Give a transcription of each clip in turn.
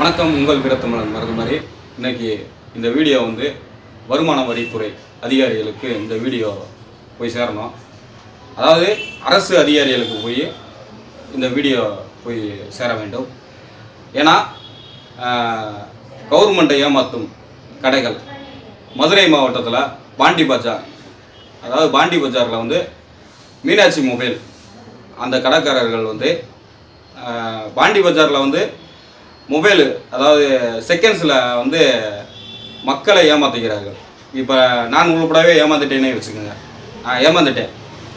வணக்கம் உங்கள் வீரத்தமிழன் மருதுமாரி. மாதிரி இன்னைக்கு இந்த வீடியோ வந்து வருமான வரித்துறை அதிகாரிகளுக்கு இந்த வீடியோ போய் சேரணும். அதாவது அரசு அதிகாரிகளுக்கு போய் இந்த வீடியோ போய் சேர வேண்டும். ஏன்னா கவர்மெண்ட்டை ஏமாற்றும் கடைகள். மதுரை மாவட்டத்தில் பாண்டி பஜார். அதாவது பாண்டி பஜாரில் வந்து மீனாட்சி மொபைல். அந்த கடைக்காரர்கள் வந்து பாண்டி பஜாரில் வந்து மொபைலு அதாவது செகண்ட்ஸில் வந்து மக்களை ஏமாத்துகிறார்கள் இப்போ நான் உள்படவே ஏமாந்துட்டேனே வச்சுக்கோங்க. நான் ஏமாந்துட்டேன்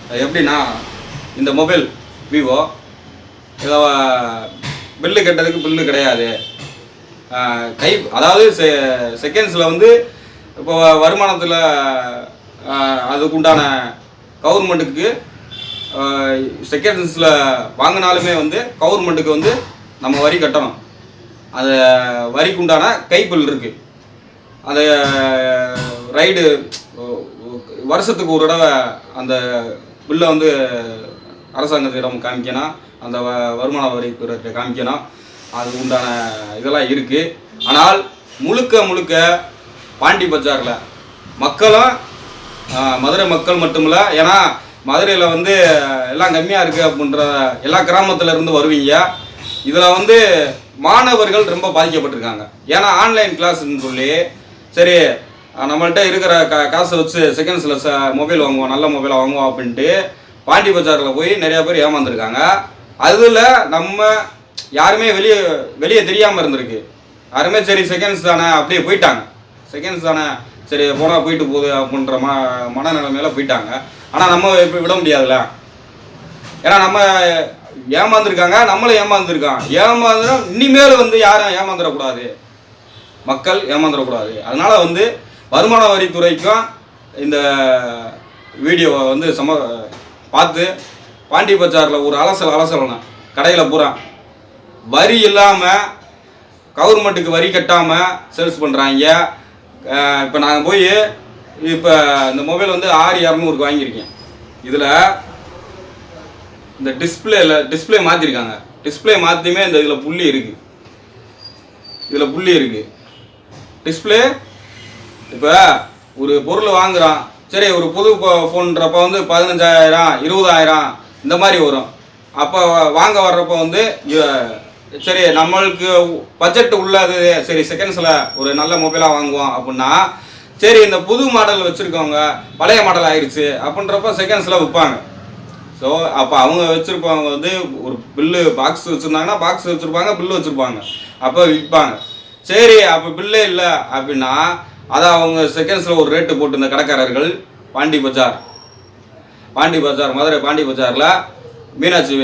அது எப்படின்னா இந்த மொபைல் விவோ இதை பில்லு கட்டுறதுக்கு பில்லு கிடையாது. கை அதாவது செ செகண்ட்ஸில் வந்து இப்போ வருமானத்தில் அதுக்குண்டான கவர்மெண்ட்டுக்கு செகண்ட்ஸில் வாங்கினாலுமே வந்து கவர்மெண்ட்டுக்கு வந்து நம்ம வரி கட்டணும். அந்த வரிக்குண்டான கைப்பில் இருக்குது அந்த ரைடு வருஷத்துக்கு ஒரு தடவை அந்த பில்லை வந்து அரசாங்கத்திடம் காமிக்கணும் அந்த வ- வருமான வரித்துறையிட்ட காமிக்கணும் அது உண்டான இதெல்லாம் இருக்குது ஆனால் முழுக்க முழுக்க பாண்டி பஜாரில் மக்களும் மதுரை மக்கள் மட்டுமில்ல ஏன்னா மதுரையில் வந்து எல்லாம் கம்மியாக இருக்குது அப்படின்ற எல்லா கிராமத்தில் இருந்து வருவீங்க. இதில் வந்து மாணவர்கள் ரொம்ப பாதிக்கப்பட்டிருக்காங்க. ஏன்னா ஆன்லைன் கிளாஸ்ன்னு சொல்லி சரி நம்மள்கிட்ட இருக்கிற கா காசை வச்சு செகண்ட்ஸில் ச மொபைல் வாங்குவோம் நல்ல மொபைலை வாங்குவோம் அப்படின்ட்டு பாண்டி பஜாரில் போய் நிறையா பேர் ஏமாந்துருக்காங்க. அதில் நம்ம யாருமே வெளியே வெளியே தெரியாமல் இருந்திருக்கு. யாருமே சரி செகண்ட்ஸ் தானே அப்படியே போயிட்டாங்க. செகண்ட்ஸ் தானே சரி போனால் போயிட்டு போகுது அப்படின்ற ம மனநிலைமையில போயிட்டாங்க. ஆனால் நம்ம இப்போ விட முடியாதுல்ல. ஏன்னா நம்ம ஏமாந்துருக்காங்க நம்மளும் ஏமாந்துருக்கான் ஏமாந்துனா இனிமேல் வந்து யாரும் ஏமாந்துடக்கூடாது மக்கள் ஏமாந்துடக்கூடாது அதனால் வந்து வருமான வரித்துறைக்கும் இந்த வீடியோவை வந்து சம பார்த்து பாண்டி பஜாரில் ஒரு அலசல் அலசலண்ணா கடையில் பூரா. வரி இல்லாமல் கவர்மெண்ட்டுக்கு வரி கட்டாமல் சேல்ஸ் பண்ணுறாங்க இப்போ நாங்கள் போய் இப்போ இந்த மொபைல் வந்து ஆறு இரநூறுக்கு வாங்கியிருக்கேன். இதில் இந்த டிஸ்பிளேல டிஸ்பிளே மாற்றிருக்காங்க டிஸ்பிளே மாற்றியுமே இந்த இதில் புள்ளி இருக்குது இதில் புள்ளி இருக்குது டிஸ்பிளே இப்போ ஒரு பொருள் வாங்குகிறான் சரி ஒரு புது ஃபோன்றப்ப வந்து பதினஞ்சாயிரம் இருபதாயிரம் இந்த மாதிரி வரும். அப்போ வாங்க வர்றப்போ வந்து சரி நம்மளுக்கு பட்ஜெட் உள்ளது. சரி செகண்ட்ஸில் ஒரு நல்ல மொபைலாக வாங்குவோம் அப்படின்னா சரி இந்த புது மாடல் வச்சுருக்கவங்க பழைய மாடல் ஆயிடுச்சு அப்படின்றப்ப செகண்ட்ஸில் விற்பாங்க. ஸோ அப்போ அவங்க வச்சுருப்பவங்க வந்து ஒரு பில்லு பாக்ஸ் வச்சுருந்தாங்கன்னா பாக்ஸ் வச்சுருப்பாங்க பில்லு வச்சுருப்பாங்க. அப்போ விற்பாங்க சரி அப்போ பில்லே இல்லை அப்படின்னா அதை அவங்க செகண்ட்ஸில் ஒரு ரேட்டு போட்டு இந்த கடைக்காரர்கள் பாண்டி பஜார். பாண்டி பஜார் மதுரை பாண்டி பஜாரில் மீனாட்சி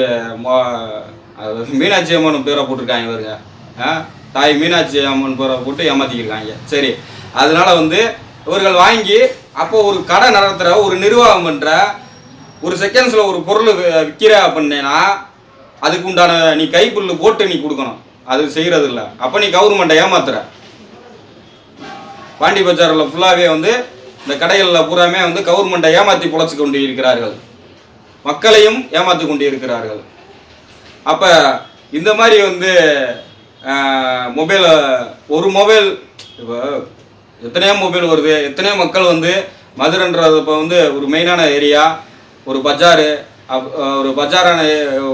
அது மீனாட்சி அம்மன் பேரை போட்டிருக்காங்க இவருங்க தாய் மீனாட்சி அம்மன் பேரை போட்டு ஏமாற்றிக்கிருக்காங்க சரி அதனால் வந்து இவர்கள் வாங்கி அப்போ ஒரு கடை நடத்துகிற ஒரு நிர்வாகம் பண்ணுற ஒரு செகண்ட்ஸில் ஒரு பொருள் விற்கிற அப்படின்னா அதுக்கு உண்டான நீ கைப்புல்லு போட்டு நீ கொடுக்கணும். அது செய்கிறது இல்லை அப்போ நீ கவர்மெண்ட்டை ஏமாத்துற. பாண்டி பஜாரில் ஃபுல்லாகவே வந்து இந்த கடைகளில் பூராமே வந்து கவர்மெண்ட்டை ஏமாற்றி பொழைச்சி கொண்டு இருக்கிறார்கள். மக்களையும் ஏமாற்றி கொண்டு இருக்கிறார்கள். அப்போ இந்த மாதிரி வந்து மொபைல் ஒரு மொபைல் இப்போ எத்தனையோ மொபைல் வருது. எத்தனையோ மக்கள் வந்து மதுரைன்றது இப்போ வந்து ஒரு மெயினான ஏரியா ஒரு பஜாரு அப்- ஒரு பஜாரான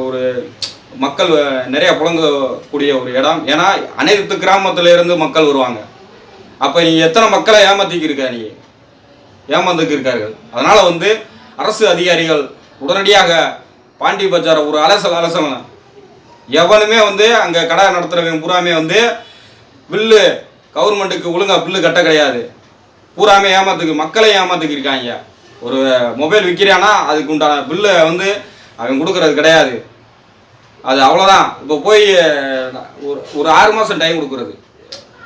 ஒரு மக்கள் நிறைய புழங்கக்கூடிய ஒரு இடம். ஏன்னா அனைத்து கிராமத்துல இருந்து மக்கள் வருவாங்க. அப்போ நீ எத்தனை மக்களை ஏமாத்திக்கு இருக்க நீ? ஏமாந்துக்கு இருக்கார்கள் அதனால வந்து அரசு அதிகாரிகள் உடனடியாக பாண்டி பஜாரை ஒரு அலசல் அலசலாம் எவனுமே வந்து அங்கே கடை நடத்துகிறவங்க பூராமே வந்து பில்லு கவர்மெண்ட்டுக்கு ஒழுங்கா பில்லு கட்ட கிடையாது. பூராமே ஏமாத்துக்கு மக்களை ஏமாத்துக்கு இருக்காங்க ஒரு மொபைல் விற்கிறானா அதுக்கு உண்டான பில்லை வந்து அவன் கொடுக்கறது கிடையாது. அது அவ்வளோதான் இப்போ போய் ஒரு ஒரு ஆறு மாதம் டைம் கொடுக்குறது.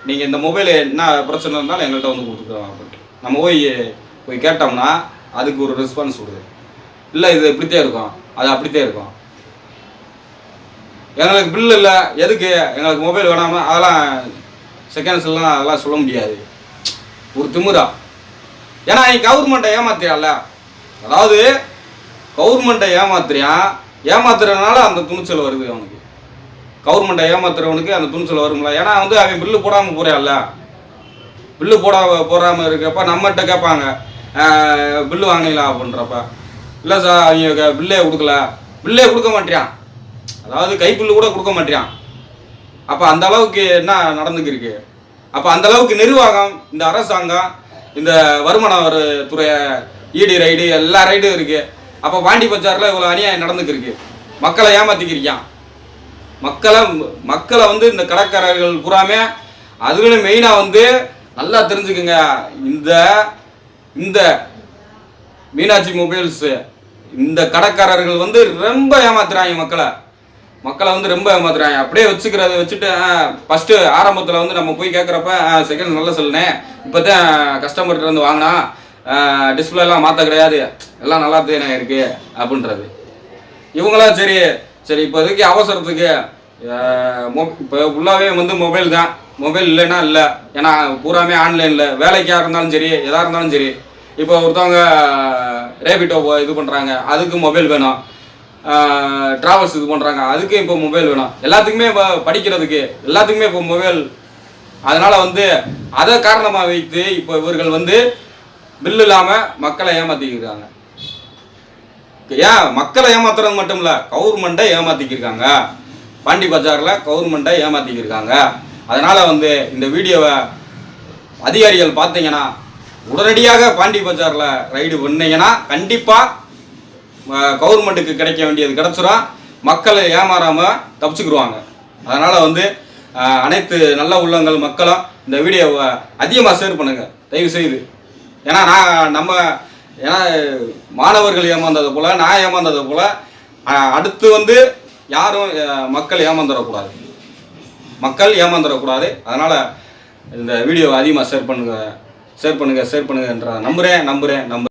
நீங்கள் இந்த மொபைல் என்ன பிரச்சனை இருந்தாலும் எங்கள்கிட்ட வந்து கொடுத்துக்கலாம் அப்படின்ட்டு. நம்ம போய் போய் கேட்டோம்னா அதுக்கு ஒரு ரெஸ்பான்ஸ் கொடுது இல்லை இது இப்படித்தான் இருக்கும். அது அப்படித்தான் இருக்கும். எங்களுக்கு பில் இல்லை. எதுக்கு? எங்களுக்கு மொபைல் வேணாமல் அதெல்லாம் செகண்ட்ஸ்லாம் அதெல்லாம் சொல்ல முடியாது. ஒரு திமுறா ஏன்னா நீ கவர்மெண்ட்டை ஏமாத்தியால அதாவது கவர்மெண்ட்டை ஏமாத்துறியான் ஏமாத்துறதுனால அந்த துணிச்சல் வருது அவனுக்கு. கவர்மெண்ட்டை ஏமாத்துறவனுக்கு அந்த துணிச்சல் வரும்ல. ஏன்னா வந்து அவன் பில்லு போடாமல் போறான்ல. பில்லு போட போடாமல் இருக்கப்ப நம்மகிட்ட கேட்பாங்க பில்லு வாங்கலாம் அப்படின்றப்ப. இல்லை சார் அவங்க பில்லே கொடுக்கல. பில்லே கொடுக்க மாட்டேறான் அதாவது கைப்பில்லு கூட கொடுக்க மாட்டேறான் அப்போ அந்த அளவுக்கு என்ன நடந்துக்கிருக்கு? அப்போ அந்த அளவுக்கு நிர்வாகம் இந்த அரசாங்கம் இந்த வருமான வரி துறை ஈடி ரைடு எல்லா ரைடும் இருக்கு. அப்போ பாண்டி பஜாரில் இவ்வளோ அநியாயம் நடந்துக்கிருக்கு. மக்களை ஏமாத்திக்கிறியான் மக்களை மக்களை வந்து இந்த கடற்கரைகள் பூராமே அதுலேயும் மெயினாக வந்து நல்லா தெரிஞ்சுக்குங்க. இந்த இந்த மீனாட்சி மொபைல்ஸு இந்த கடைக்காரர்கள் வந்து ரொம்ப ஏமாத்துறாங்க மக்களை. மக்களை வந்து ரொம்ப ஏமாத்துறாங்க. அப்படியே வச்சுக்கிறத வச்சுட்டு ஃபஸ்ட்டு ஆரம்பத்தில் வந்து நம்ம போய் கேட்குறப்ப செகண்ட் நல்ல சொல்லினேன் இப்போ தான் கஸ்டமர்கிட்ட வந்து வாங்கினா டிஸ்பிளேலாம் மாற்ற கிடையாது. எல்லாம் நல்லா தானே இருக்கு அப்படின்றது. இவங்களாம் சரி சரி இப்போதைக்கு அவசரத்துக்கு இப்போ ஃபுல்லாகவே வந்து மொபைல் தான். மொபைல் இல்லைன்னா இல்லை. ஏன்னா பூராமே ஆன்லைனில் வேலைக்காக இருந்தாலும் சரி எதாக இருந்தாலும் சரி. இப்போ ஒருத்தவங்க ரேபிட்டோ இது பண்ணுறாங்க அதுக்கு மொபைல் வேணும். ட்ராவல்ஸ் இது பண்ணுறாங்க அதுக்கு இப்போ மொபைல் வேணும். எல்லாத்துக்குமே இப்போ படிக்கிறதுக்கு எல்லாத்துக்குமே இப்போ மொபைல் அதனால் வந்து அதை காரணமாக வைத்து இப்போ இவர்கள் வந்து பில் இல்லாமல் மக்களை ஏமாற்றிக்கிறாங்க ஏன்? மக்களை ஏமாத்துறது மட்டும் இல்லை கவர்மெண்ட்டை ஏமாற்றிக்கிருக்காங்க பாண்டி பஜாரில் கவர்மெண்ட்டை ஏமாற்றிக்கிருக்காங்க அதனால் வந்து இந்த வீடியோவை அதிகாரிகள் பார்த்தீங்கன்னா உடனடியாக பாண்டி பஜாரில் ரைடு பண்ணீங்கன்னா கண்டிப்பாக கவர்மெண்ட்டுக்கு கிடைக்க வேண்டியது கிடச்சிரும் மக்களை ஏமாறாமல் தப்பிச்சுக்கிடுவாங்க. அதனால் வந்து அனைத்து நல்ல உள்ளங்கள் மக்களும் இந்த வீடியோவை அதிகமாக ஷேர் பண்ணுங்கள் தயவு செய்து ஏன்னா நான் நம்ம ஏன்னா மாணவர்கள் ஏமாந்தது போல் நான் ஏமாந்தது போல் அடுத்து வந்து யாரும் மக்கள் ஏமாந்துடக்கூடாது மக்கள் ஏமாந்துடக்கூடாது அதனால் இந்த வீடியோவை அதிகமாக ஷேர் பண்ணுங்கள் ஷேர் பண்ணுங்கள் ஷேர் பண்ணுங்கன்ற நம்புகிறேன் நம்புகிறேன் நம்புறேன்.